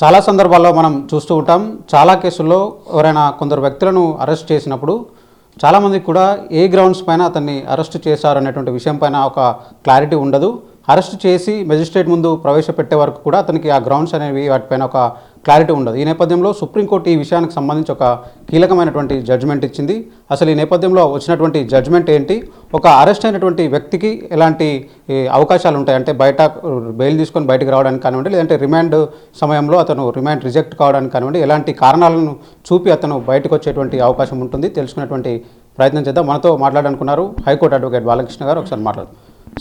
చాలా సందర్భాల్లో మనం చూస్తూ ఉంటాం. చాలా కేసుల్లో ఎవరైనా కొందరు వ్యక్తులను అరెస్ట్ చేసినప్పుడు చాలామందికి కూడా ఏ గ్రౌండ్స్ పైన అతన్ని అరెస్ట్ చేశారు అనేటువంటి విషయం పైన ఒక క్లారిటీ ఉండదు. అరెస్ట్ చేసి మెజిస్ట్రేట్ ముందు ప్రవేశపెట్టే వరకు కూడా అతనికి ఆ గ్రౌండ్స్ అనేవి వాటిపైన ఒక క్లారిటీ ఉండదు. ఈ నేపథ్యంలో సుప్రీంకోర్టు ఈ విషయానికి సంబంధించి ఒక కీలకమైనటువంటి జడ్జిమెంట్ ఇచ్చింది. అసలు ఈ నేపథ్యంలో వచ్చినటువంటి జడ్జిమెంట్ ఏంటి? ఒక అరెస్ట్ అయినటువంటి వ్యక్తికి ఎలాంటి అవకాశాలు ఉంటాయి? అంటే బయట బెయిల్ తీసుకొని బయటకు రావడానికి కానివ్వండి లేదంటే రిమాండ్ సమయంలో అతను రిమాండ్ రిజెక్ట్ కావడానికి కానివ్వండి ఎలాంటి కారణాలను చూపి అతను బయటకు వచ్చేటువంటి అవకాశం ఉంటుంది. తెలుసుకునేటువంటి ప్రయత్నం చేద్దాం. మనతో మాట్లాడాలనుకున్నారు హైకోర్టు అడ్వకేట్ బాలకృష్ణ గారు. ఒకసారి మాట్లాడు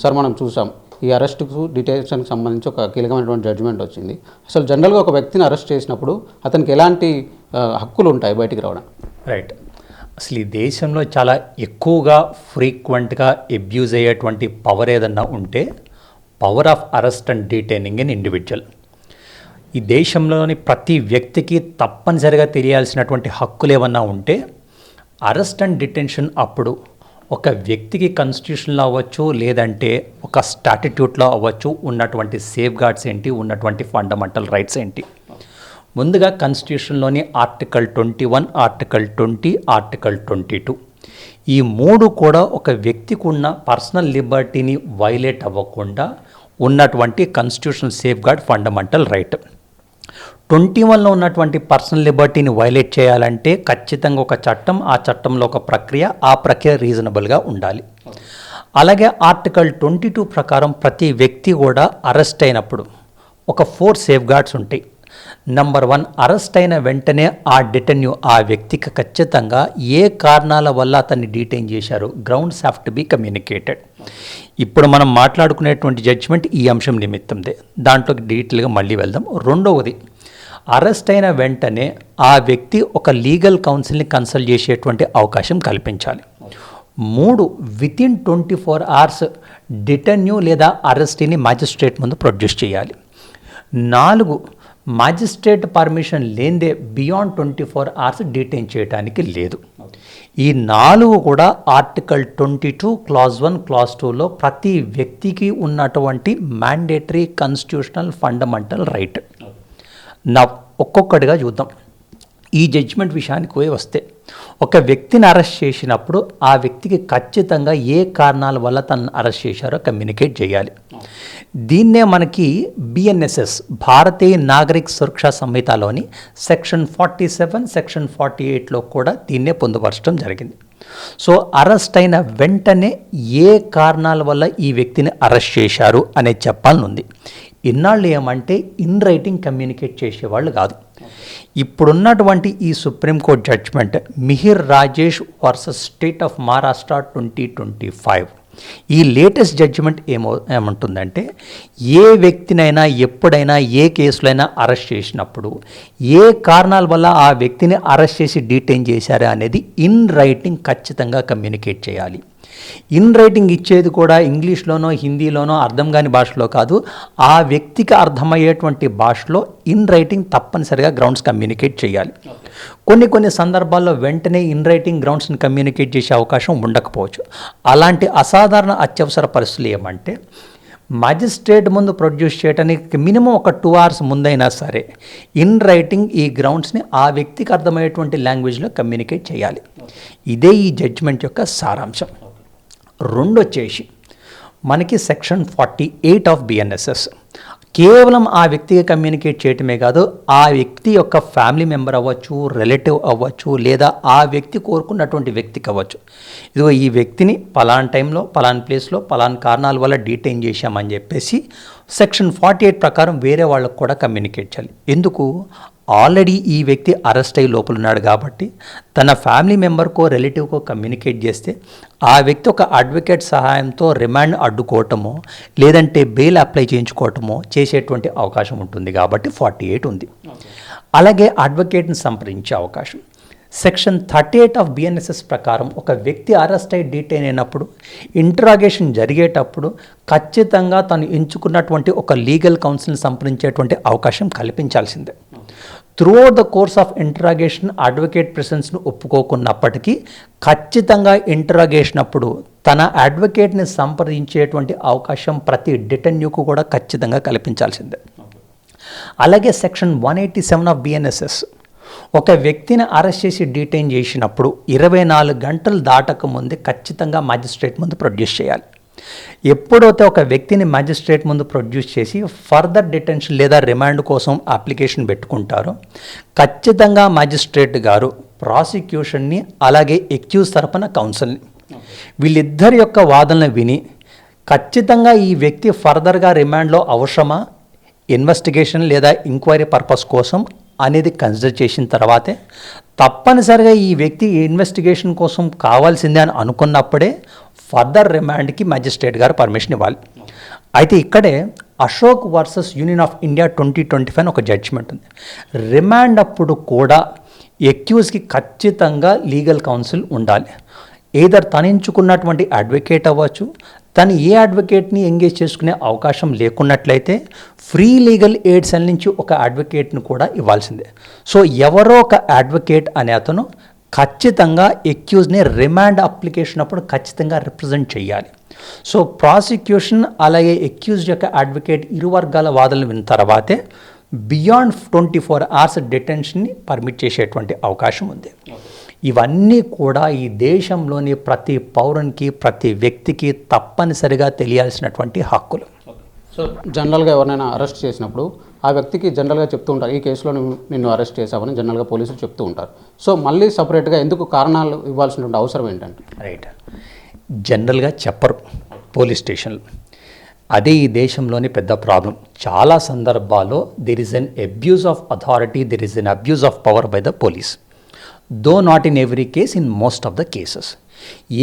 సార్ మనం చూసాం. ఈ అరెస్ట్కు డిటెన్షన్కి సంబంధించి ఒక కీలకమైనటువంటి జడ్జిమెంట్ వచ్చింది. అసలు జనరల్గా ఒక వ్యక్తిని అరెస్ట్ చేసినప్పుడు అతనికి ఎలాంటి హక్కులు ఉంటాయి బయటికి రావడం రైట్. అసలు ఈ దేశంలో చాలా ఎక్కువగా ఫ్రీక్వెంట్గా అబ్యూజ్ అయ్యేటువంటి పవర్ ఏదన్నా ఉంటే power of arrest and detaining in individual ఈ దేశంలోని ప్రతి వ్యక్తికి తప్పనిసరిగా తెలియాల్సినటువంటి హక్కులు ఏమన్నా ఉంటే అరెస్ట్ అండ్ డిటెన్షన్ అప్పుడు ఒక వ్యక్తికి కాన్స్టిట్యూషన్లో అవ్వచ్చు లేదంటే ఒక స్టాటిట్యూట్లో అవ్వచ్చు ఉన్నటువంటి సేఫ్ గార్డ్స్ ఏంటి ఉన్నటువంటి ఫండమెంటల్ రైట్స్ ఏంటి. ముందుగా కాన్స్టిట్యూషన్లోని article twenty one article twenty article twenty two ఈ మూడు కూడా ఒక వ్యక్తికి ఉన్న పర్సనల్ లిబర్టీని వైలేట్ అవ్వకుండా ఉన్నటువంటి constitutional safeguard fundamental right twenty వన్లో ఉన్నటువంటి పర్సనల్ లిబర్టీని వైలేట్ చేయాలంటే ఖచ్చితంగా ఒక చట్టం ఆ చట్టంలో ఒక ప్రక్రియ ఆ ప్రక్రియ రీజనబుల్గా ఉండాలి. అలాగే ఆర్టికల్ ట్వంటీ టూ ప్రకారం ప్రతి వ్యక్తి కూడా అరెస్ట్ అయినప్పుడు ఒక ఫోర్ సేఫ్ గార్డ్స్ ఉంటాయి. నంబర్ వన్ అరెస్ట్ అయిన వెంటనే ఆ డిటెన్యూ ఆ వ్యక్తికి ఖచ్చితంగా ఏ కారణాల వల్ల అతన్ని డీటైన్ చేశారు grounds have to be communicated. ఇప్పుడు మనం మాట్లాడుకునేటువంటి జడ్జిమెంట్ ఈ అంశం నిమిత్తందే. దాంట్లో డీటెయిల్గా మళ్ళీ వెళ్దాం. రెండవది అరెస్ట్ అయిన వెంటనే ఆ వ్యక్తి ఒక లీగల్ కౌన్సిల్ని కన్సల్ట్ చేసేటువంటి అవకాశం కల్పించాలి. మూడు within twenty four hours detenue లేదా అరెస్టీని మ్యాజిస్ట్రేట్ ముందు ప్రొడ్యూస్ చేయాలి. నాలుగు మ్యాజిస్ట్రేట్ పర్మిషన్ లేదే beyond twenty four hours detain చేయడానికి లేదు. ఈ నాలుగు కూడా article twenty two clause one clause టూలో ప్రతి వ్యక్తికి ఉన్నటువంటి మ్యాండేటరీ కాన్స్టిట్యూషనల్ ఫండమెంటల్ రైట్ నా ఒక్కొక్కటిగా చూద్దాం. ఈ జడ్జిమెంట్ విషయానికి పోయి వస్తే ఒక వ్యక్తిని అరెస్ట్ చేసినప్పుడు ఆ వ్యక్తికి ఖచ్చితంగా ఏ కారణాల వల్ల తను అరెస్ట్ చేశారో కమ్యూనికేట్ చేయాలి. దీన్నే మనకి BNSS Bharatiya Nagarik Suraksha సంహితలోని section forty seven section forty ఎయిట్లో కూడా దీన్నే పొందుపరచడం జరిగింది. సో అరెస్ట్ అయిన వెంటనే ఏ కారణాల వల్ల ఈ వ్యక్తిని అరెస్ట్ చేశారు అనేది చెప్పాలని ఉంది ఇన్నాళ్ళు ఏమంటే ఇన్ రైటింగ్ కమ్యూనికేట్ చేసేవాళ్ళు కాదు. ఇప్పుడున్నటువంటి ఈ supreme court judgment Mihir Rajesh versus state of Maharashtra twenty twenty five. ఈ లేటెస్ట్ జడ్జిమెంట్ ఏమో ఏమంటుందంటే ఏ వ్యక్తినైనా ఎప్పుడైనా ఏ కేసులైనా అరెస్ట్ చేసినప్పుడు ఏ కారణాల వల్ల ఆ వ్యక్తిని అరెస్ట్ చేసి డీటైన్ చేశారా అనేది ఇన్ రైటింగ్ ఖచ్చితంగా కమ్యూనికేట్ చేయాలి. ఇన్ రైటింగ్ ఇచ్చేది కూడా ఇంగ్లీష్లోనో హిందీలోనో అర్థం కాని భాషలో కాదు. ఆ వ్యక్తికి అర్థమయ్యేటువంటి భాషలో ఇన్ రైటింగ్ తప్పనిసరిగా గ్రౌండ్స్ కమ్యూనికేట్ చేయాలి. కొన్ని కొన్ని సందర్భాల్లో వెంటనే ఇన్ రైటింగ్ గ్రౌండ్స్ని కమ్యూనికేట్ చేసే అవకాశం ఉండకపోవచ్చు. అలాంటి అసాధారణ అత్యవసర పరిస్థితులు ఏమంటే మ్యాజిస్ట్రేట్ ముందు ప్రొడ్యూస్ చేయడానికి మినిమం ఒక టూ అవర్స్ ముందైనా సరే ఇన్ రైటింగ్ ఈ గ్రౌండ్స్ని ఆ వ్యక్తికి అర్థమయ్యేటువంటి లాంగ్వేజ్లో కమ్యూనికేట్ చేయాలి. ఇదే ఈ జడ్జిమెంట్ యొక్క సారాంశం. రెండు వచ్చేసి మనకి section forty eight of BNSS కేవలం ఆ వ్యక్తికి కమ్యూనికేట్ చేయటమే కాదు ఆ వ్యక్తి యొక్క ఫ్యామిలీ మెంబర్ అవ్వచ్చు రిలేటివ్ అవ్వచ్చు లేదా ఆ వ్యక్తి కోరుకున్నటువంటి వ్యక్తికి అవ్వచ్చు. ఇదిగో ఈ వ్యక్తిని పలాన్ టైంలో పలాన్ ప్లేస్లో పలాన్ కారణాల వల్ల డీటైన్ చేశామని చెప్పేసి సెక్షన్ ఫార్టీ ఎయిట్ ప్రకారం వేరే వాళ్ళకు కూడా కమ్యూనికేట్ చేయాలి. ఎందుకు? ఆల్రెడీ ఈ వ్యక్తి అరెస్ట్ అయ్యి లోపల ఉన్నాడు కాబట్టి తన ఫ్యామిలీ మెంబర్కో రిలేటివ్కో కమ్యూనికేట్ చేస్తే ఆ వ్యక్తి ఒక అడ్వకేట్ సహాయంతో రిమాండ్ అడ్డుకోవటమో లేదంటే బెయిల్ అప్లై చేయించుకోవటమో చేసేటువంటి అవకాశం ఉంటుంది కాబట్టి ఫార్టీ ఎయిట్ ఉంది. అలాగే అడ్వకేట్ని సంప్రదించే అవకాశం. Section thirty eight of BNSS ప్రకారం ఒక వ్యక్తి అరెస్ట్ అయి డీటైన్ అయినప్పుడు ఇంట్రాగేషన్ జరిగేటప్పుడు ఖచ్చితంగా తను ఎంచుకున్నటువంటి ఒక లీగల్ కౌన్సిల్ని సంప్రదించేటువంటి అవకాశం కల్పించాల్సిందే. Through the course of interrogation advocate ప్రెసెన్స్ను ఒప్పుకోకున్నప్పటికీ ఖచ్చితంగా ఇంటరాగేషన్ అప్పుడు తన అడ్వకేట్ని సంప్రదించేటువంటి అవకాశం ప్రతి డిటెన్యూకు కూడా ఖచ్చితంగా కల్పించాల్సిందే. అలాగే section one eighty seven of BNSS ఒక వ్యక్తిని అరెస్ట్ చేసి డీటైన్ చేసినప్పుడు ఇరవై నాలుగు గంటలు దాటక ముందే ఖచ్చితంగా మ్యాజిస్ట్రేట్ ముందు ప్రొడ్యూస్ చేయాలి. ఎప్పుడైతే ఒక వ్యక్తిని మ్యాజిస్ట్రేట్ ముందు ప్రొడ్యూస్ చేసి ఫర్దర్ డిటెన్షన్ లేదా రిమాండ్ కోసం అప్లికేషన్ పెట్టుకుంటారో ఖచ్చితంగా మ్యాజిస్ట్రేట్ గారు ప్రాసిక్యూషన్ని అలాగే ఎక్యూజ్ తరపున కౌన్సిల్ని. వీళ్ళిద్దరి యొక్క వాదనలు విని ఖచ్చితంగా ఈ వ్యక్తి ఫర్దర్గా రిమాండ్లో అవసరమా? ఇన్వెస్టిగేషన్ లేదా ఎంక్వైరీ పర్పస్ కోసం అనేది కన్సిడర్ చేసిన తర్వాతే తప్పనిసరిగా ఈ వ్యక్తి ఇన్వెస్టిగేషన్ కోసం కావాల్సిందే అని అనుకున్నప్పుడే ఫర్దర్ రిమాండ్కి మ్యాజిస్ట్రేట్ గారు పర్మిషన్ ఇవ్వాలి. అయితే ఇక్కడే Ashok versus union of India twenty twenty five ఒక జడ్జిమెంట్ ఉంది. రిమాండ్ అప్పుడు కూడా ఎక్యూజ్కి ఖచ్చితంగా లీగల్ కౌన్సిల్ ఉండాలి. ఏదర్ తను ఎంచుకున్నటువంటి అడ్వకేట్ అవ్వచ్చు. తను ఏ అడ్వకేట్ని ఎంగేజ్ చేసుకునే అవకాశం లేకున్నట్లయితే ఫ్రీ లీగల్ ఎయిడ్ సెల్ నుంచి ఒక అడ్వకేట్ను కూడా ఇవ్వాల్సిందే. సో ఎవరో ఒక అడ్వకేట్ అనే అతను ఖచ్చితంగా ఎక్యూజ్ని రిమాండ్ అప్లికేషన్ అప్పుడు ఖచ్చితంగా రిప్రజెంట్ చేయాలి సో ప్రాసిక్యూషన్ అలాగే ఎక్యూజ్ యొక్క అడ్వకేట్ ఇరు వర్గాల వాదనలు విన్న తర్వాతే బియాండ్ ట్వంటీ ఫోర్ అవర్స్ డిటెన్షన్ని పర్మిట్ చేసేటువంటి అవకాశం ఉంది. ఇవన్నీ కూడా ఈ దేశంలోని ప్రతి పౌరునికి ప్రతి వ్యక్తికి తప్పనిసరిగా తెలియాల్సినటువంటి హక్కులు. సో జనరల్గా ఎవరినైనా అరెస్ట్ చేసినప్పుడు ఆ వ్యక్తికి జనరల్గా చెప్తూ ఉంటారు ఈ కేసులో నిన్ను అరెస్ట్ చేశామని జనరల్గా పోలీసులు చెప్తూ ఉంటారు. సో మళ్ళీ సపరేట్గా ఎందుకు కారణాలు ఇవ్వాల్సినటువంటి అవసరం ఏంటంటే? రైట్. జనరల్గా చెప్పరు పోలీస్ స్టేషన్లు. అదే ఈ దేశంలోని పెద్ద ప్రాబ్లం. చాలా సందర్భాల్లో there is an abuse of authority there is an abuse of power by the police though not in every case in most of the cases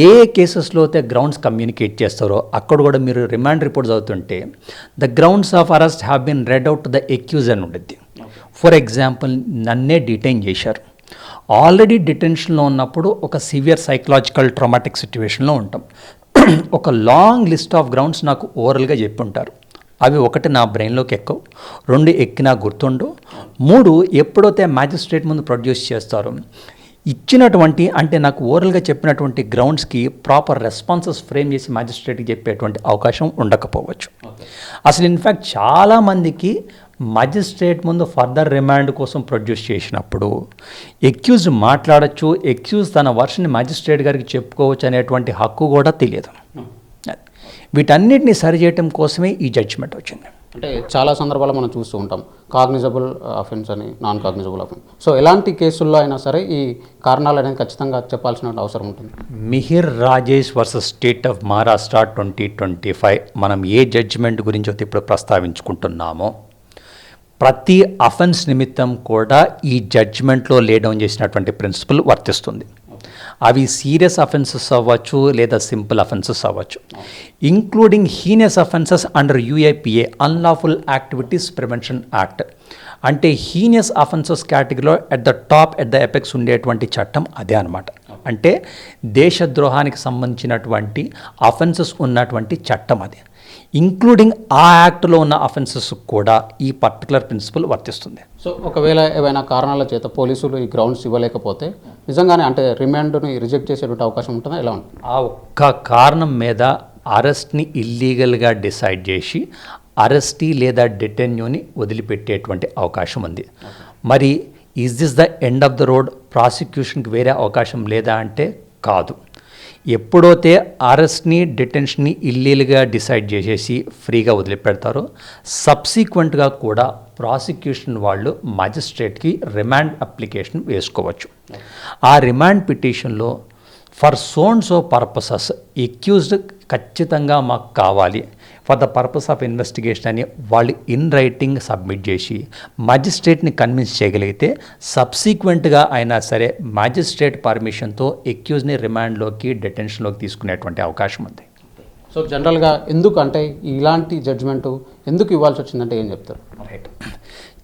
ఏ కేసెస్లో అయితే గ్రౌండ్స్ కమ్యూనికేట్ చేస్తారో అక్కడ కూడా మీరు రిమాండ్ రిపోర్ట్ చదువుతుంటే the grounds of arrest have been read out the accused అని ఉంటుంది for example నన్నే డిటైన్ చేశారు. ఆల్రెడీ డిటెన్షన్లో ఉన్నప్పుడు ఒక సివియర్ సైకలాజికల్ ట్రామాటిక్ సిచ్యువేషన్లో ఉంటాం. ఒక లాంగ్ లిస్ట్ ఆఫ్ గ్రౌండ్స్ నాకు ఓవరల్గా చెప్పి ఉంటారు అవి ఒకటి నా బ్రెయిన్లోకి ఎక్కవు రెండు ఎక్కినా గుర్తుండు మూడు ఎప్పుడైతే మ్యాజిస్ట్రేట్ ముందు ప్రొడ్యూస్ చేస్తారో ఇచ్చినటువంటి అంటే నాకు ఓరల్గా చెప్పినటువంటి గ్రౌండ్స్కి ప్రాపర్ రెస్పాన్సెస్ ఫ్రేమ్ చేసి మ్యాజిస్ట్రేట్కి చెప్పేటువంటి అవకాశం ఉండకపోవచ్చు. అసలు ఇన్ఫ్యాక్ట్ చాలామందికి మజిస్ట్రేట్ ముందు ఫర్దర్ రిమాండ్ కోసం ప్రొడ్యూస్ చేసినప్పుడు ఎక్యూజ్ మాట్లాడచ్చు ఎక్యూజ్ తన వర్షని మ్యాజిస్ట్రేట్ గారికి చెప్పుకోవచ్చు అనేటువంటి హక్కు కూడా తెలియదు. వీటన్నిటిని సరిచేయటం కోసమే ఈ జడ్జిమెంట్ వచ్చింది. అంటే చాలా సందర్భాల్లో మనం చూస్తూ ఉంటాం కాగ్నిజబుల్ అఫెన్స్ అని నాన్ కాగ్నిజబుల్ అఫెన్స్ సో ఎలాంటి కేసుల్లో అయినా సరే ఈ కారణాలు అనేది ఖచ్చితంగా చెప్పాల్సిన అవసరం ఉంటుంది. Mihir Rajesh versus state of Maharashtra twenty twenty five మనం ఏ జడ్జిమెంట్ గురించి అయితే ఇప్పుడు ప్రస్తావించుకుంటున్నామో ప్రతి అఫెన్స్ నిమిత్తం కూడా ఈ జడ్జిమెంట్లో లే డౌన్ చేసినటువంటి ప్రిన్సిపల్ వర్తిస్తుంది. అవి సీరియస్ అఫెన్సెస్ అవ్వచ్చు లేదా సింపుల్ అఫెన్సెస్ అవ్వచ్చు. Including heinous offences under UAPA unlawful activities prevention act అంటే హీనియస్ అఫెన్సెస్ కేటగిరీలో at the top at the apex ఉండేటువంటి చట్టం అదే అనమాట అంటే దేశద్రోహానికి సంబంధించినటువంటి అఫెన్సెస్ ఉన్నటువంటి చట్టం అది. ఇంక్లూడింగ్ ఆ యాక్ట్లో ఉన్న అఫెన్సెస్ కూడా ఈ పర్టికులర్ ప్రిన్సిపల్ వర్తిస్తుంది. సో ఒకవేళ ఏవైనా కారణాల చేత పోలీసులు ఈ గ్రౌండ్స్ ఇవ్వలేకపోతే నిజంగానే అంటే రిమాండ్ని రిజెక్ట్ చేసేటువంటి అవకాశం ఉంటుందా? ఎలా ఉంటుంది? ఆ ఒక్క కారణం మీద అరెస్ట్ని ఇల్లీగల్గా డిసైడ్ చేసి అరెస్టీ లేదా డిటెన్యూని వదిలిపెట్టేటువంటి అవకాశం ఉంది. మరి is this the end of the road? ప్రాసిక్యూషన్కి వేరే అవకాశం లేదా? అంటే కాదు. ఎప్పుడైతే అరెస్ట్ని డిటెన్షన్ని ఇల్లీల్గా డిసైడ్ చేసేసి ఫ్రీగా వదిలిపెడతారో సబ్సిక్వెంట్గా కూడా ప్రాసిక్యూషన్ వాళ్ళు మ్యాజిస్ట్రేట్కి రిమాండ్ అప్లికేషన్ వేసుకోవచ్చు. ఆ రిమాండ్ పిటిషన్లో for so and so purposes accused ఖచ్చితంగా మాకు కావాలి. For the purpose of investigation అని వాళ్ళు ఇన్ రైటింగ్ సబ్మిట్ చేసి మ్యాజిస్ట్రేట్ని కన్విన్స్ చేయగలిగితే సబ్సీక్వెంట్గా అయినా సరే మ్యాజిస్ట్రేట్ పర్మిషన్తో ఎక్యూజ్ని రిమాండ్లోకి డిటెన్షన్లోకి తీసుకునేటువంటి అవకాశం ఉంది. సో జనరల్గా ఎందుకు అంటే ఇలాంటి జడ్జిమెంట్ ఎందుకు ఇవ్వాల్సి వచ్చిందంటే ఏం చెప్తారు? రైట్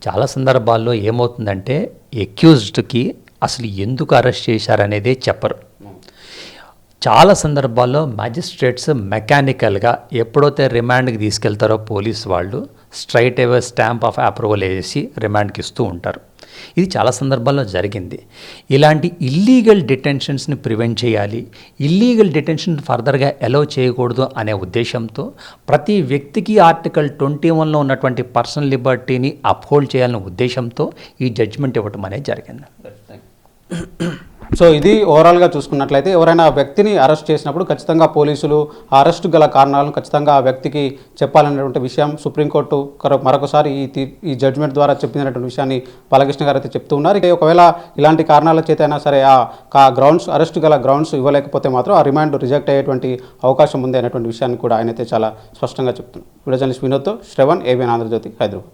చాలా సందర్భాల్లో ఏమవుతుందంటే ఎక్యూజ్డ్కి అసలు ఎందుకు అరెస్ట్ చేశారనేదే చెప్పరు. చాలా సందర్భాల్లో మ్యాజిస్ట్రేట్స్ మెకానికల్గా ఎప్పుడైతే రిమాండ్కి తీసుకెళ్తారో పోలీస్ వాళ్ళు straight away stamp of approval వేసి రిమాండ్కి ఇస్తూ ఉంటారు. ఇది చాలా సందర్భాల్లో జరిగింది. ఇలాంటి ఇల్లీగల్ డిటెన్షన్స్ని ప్రివెంట్ చేయాలి ఇల్లీగల్ డిటెన్షన్ ఫర్దర్గా ఎలో చేయకూడదు అనే ఉద్దేశంతో ప్రతి వ్యక్తికి ఆర్టికల్ ట్వంటీ వన్లో ఉన్నటువంటి పర్సనల్ లిబర్టీని అప్హోల్డ్ చేయాలనే ఉద్దేశంతో ఈ జడ్జిమెంట్ ఇవ్వటం అనేది జరిగింది. సో ఇది ఓవరాల్గా చూసుకున్నట్లయితే ఎవరైనా వ్యక్తిని అరెస్ట్ చేసినప్పుడు ఖచ్చితంగా పోలీసులు ఆ అరెస్ట్ గల కారణాలను ఖచ్చితంగా ఆ వ్యక్తికి చెప్పాలనేటువంటి విషయం సుప్రీంకోర్టు మరొకసారి ఈ తీ- ఈ జడ్జ్మెంట్ ద్వారా చెప్పినటువంటి విషయాన్ని బాలకృష్ణ గారు అయితే చెప్తూ ఉన్నారు. ఇక ఒకవేళ ఇలాంటి కారణాల చేత అయినా సరే ఆ గ్రౌండ్స్ అరెస్ట్ గల గ్రౌండ్స్ ఇవ్వలేకపోతే మాత్రం ఆ రిమాండ్ రిజెక్ట్ అయ్యేటువంటి అవకాశం ఉంది అనేటువంటి విషయాన్ని కూడా ఆయన అయితే చాలా స్పష్టంగా చెప్తున్నారు. వీడియో జర్నలిస్ట్ వినోద్తో శ్రవణ్ ఏబిఎన్ ఆంధ్రజ్యోతి హైదరాబాద్.